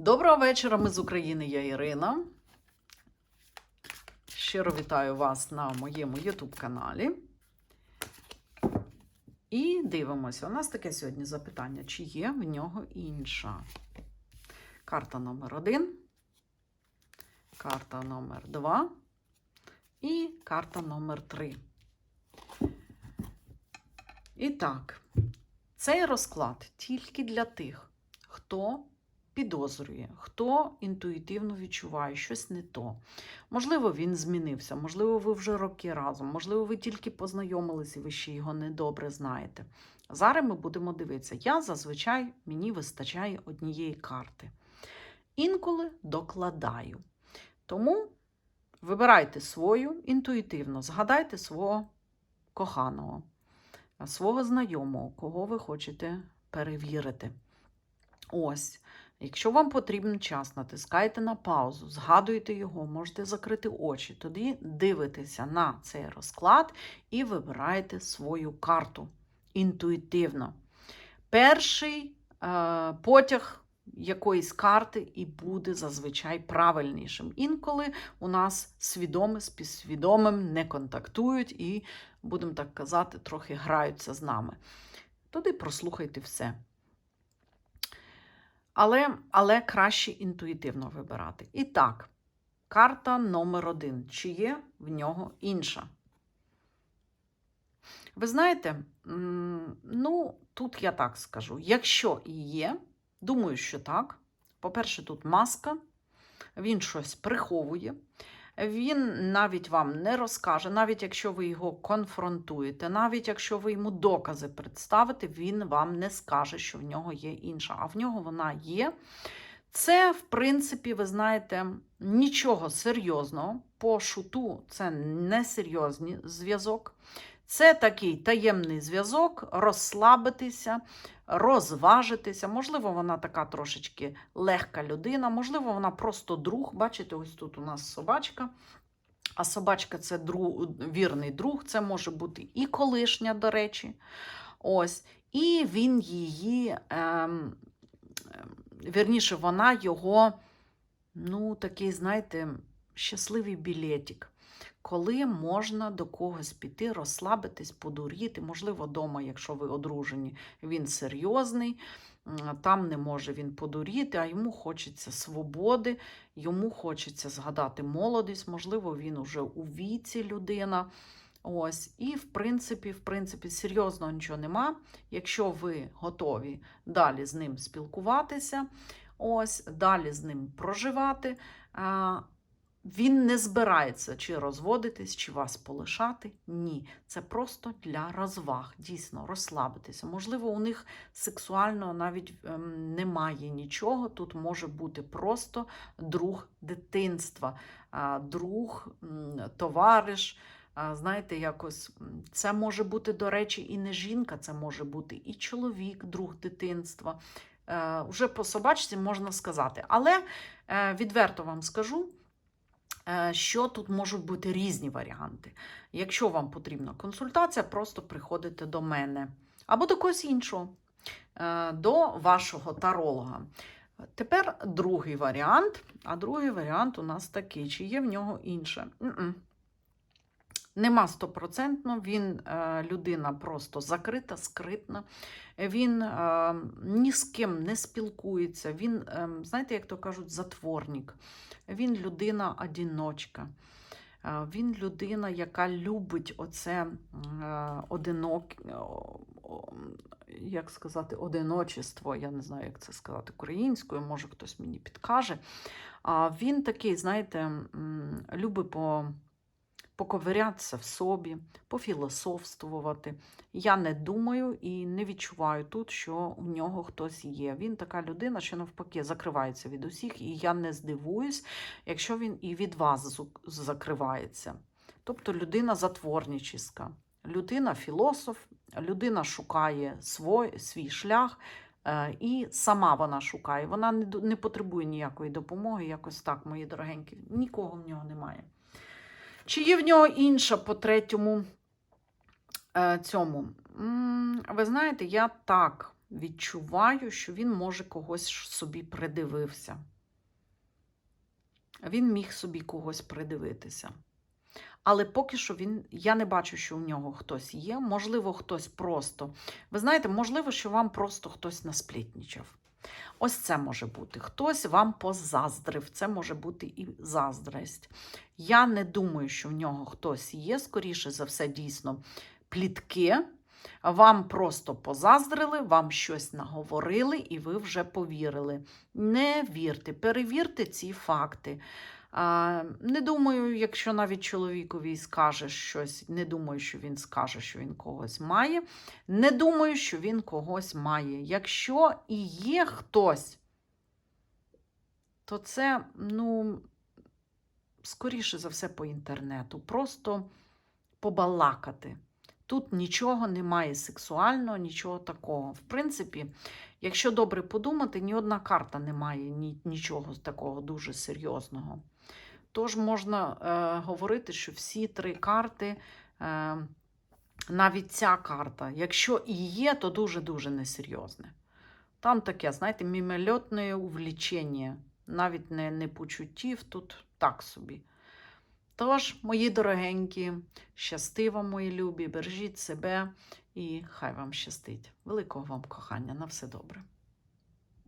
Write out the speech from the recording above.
Доброго вечора, ми з України, я Ірина. Щиро вітаю вас на моєму YouTube каналі. І дивимося. У нас таке сьогодні запитання, чи є в нього інша. Карта номер один, карта номер два і карта номер три. І так, цей розклад тільки для тих, хто підозрює, хто інтуїтивно відчуває щось не то. Можливо, він змінився, можливо, ви вже роки разом, можливо, ви тільки познайомилися ви ще його недобре знаєте. Зараз ми будемо дивитися. Я зазвичай мені вистачає однієї карти. Інколи докладаю. Тому вибирайте свою інтуїтивно, згадайте свого коханого, свого знайомого, кого ви хочете перевірити. Ось. Якщо вам потрібен час, натискайте на паузу, згадуйте його, можете закрити очі, тоді дивитеся на цей розклад і вибираєте свою карту інтуїтивно. Перший е, потяг якоїсь карти і буде зазвичай правильнішим. Інколи у нас свідоме з підсвідомим не контактують і, будемо так казати, трохи граються з нами. Тоді прослухайте все. Але, але краще інтуїтивно вибирати. І так, карта номер один. Чи є в нього інша? Ви знаєте, ну, тут я так скажу: якщо і є, думаю, що так. По-перше, тут маска, він щось приховує. Він навіть вам не розкаже, навіть якщо ви його конфронтуєте, навіть якщо ви йому докази представите, він вам не скаже, що в нього є інша, а в нього вона є. Це, в принципі, ви знаєте, нічого серйозного. По шуту це не серйозний зв'язок. Це такий таємний зв'язок, розслабитися, розважитися. Можливо, вона така трошечки легка людина, можливо, вона просто друг. Бачите, ось тут у нас собачка. А собачка це друг, вірний друг, це може бути і колишня, до речі. Ось. І він її, ем, ем, вірніше, вона його, ну, такий, знаєте, щасливий білетик коли можна до когось піти, розслабитись, подуріти. Можливо, вдома, якщо ви одружені, він серйозний, там не може він подуріти, а йому хочеться свободи, йому хочеться згадати молодість, можливо, він уже у віці людина. Ось, і в принципі, в принципі, серйозно нічого нема. Якщо ви готові далі з ним спілкуватися, ось, далі з ним проживати. Він не збирається чи розводитись, чи вас полишати. Ні. Це просто для розваг, дійсно, розслабитися. Можливо, у них сексуально навіть ем, немає нічого. Тут може бути просто друг дитинства, друг, товариш. Знаєте, якось це може бути, до речі, і не жінка, це може бути і чоловік, друг дитинства. Е, Уже по собачці можна сказати. Але е, відверто вам скажу. Е, що тут можуть бути різні варіанти. Якщо вам потрібна консультація, просто приходите до мене або до когось іншого, е, до вашого таролога. Тепер другий варіант. А другий варіант у нас такий: чи є в нього інше? Н-н. Нема стопроцентно, він е, людина просто закрита, скритна, він е, ні з ким не спілкується, він, е, знаєте, як то кажуть, затворник. Він людина одіночка. Е, він людина, яка любить оце одинок, як сказати, одиночество. Я не знаю, як це сказати українською, може хтось мені підкаже. Він такий, знаєте, любить по поковирятися в собі, пофілософствувати. Я не думаю і не відчуваю тут, що у нього хтось є. Він така людина, що навпаки закривається від усіх, і я не здивуюсь, якщо він і від вас закривається. Тобто людина затворнічиська, людина філософ, людина шукає свой, свій шлях. Е, і сама вона шукає. Вона не потребує ніякої допомоги. Якось так, мої дорогенькі, нікого в нього немає. Чи є в нього інша по третьому е, цьому? Ви знаєте, я так відчуваю, що він може когось собі придивився. Він міг собі когось придивитися. Але поки що він, я не бачу, що у нього хтось є. Можливо, хтось просто. Ви знаєте, можливо, що вам просто хтось насплітнічав. Ось це може бути. Хтось вам позаздрив, це може бути і заздрість. Я не думаю, що в нього хтось є. Скоріше за все, дійсно, плітки. Вам просто позаздрили, вам щось наговорили, і ви вже повірили. Не вірте, перевірте ці факти. Не думаю, якщо навіть чоловікові скаже щось, не думаю, що він скаже, що він когось має. Не думаю, що він когось має. Якщо і є хтось, то це, ну, скоріше за все, по інтернету. Просто побалакати. Тут нічого немає сексуального, нічого такого. В принципі, якщо добре подумати, ні одна карта не має ні, нічого такого дуже серйозного. Тож можна е, говорити, що всі три карти, е, навіть ця карта, якщо і є, то дуже-дуже несерйозне. Там таке, знаєте, мімольотне увлічення, навіть не, не почуттів, тут так собі. Тож, мої дорогенькі, щасти мої любі, бережіть себе і хай вам щастить. Великого вам кохання, на все добре.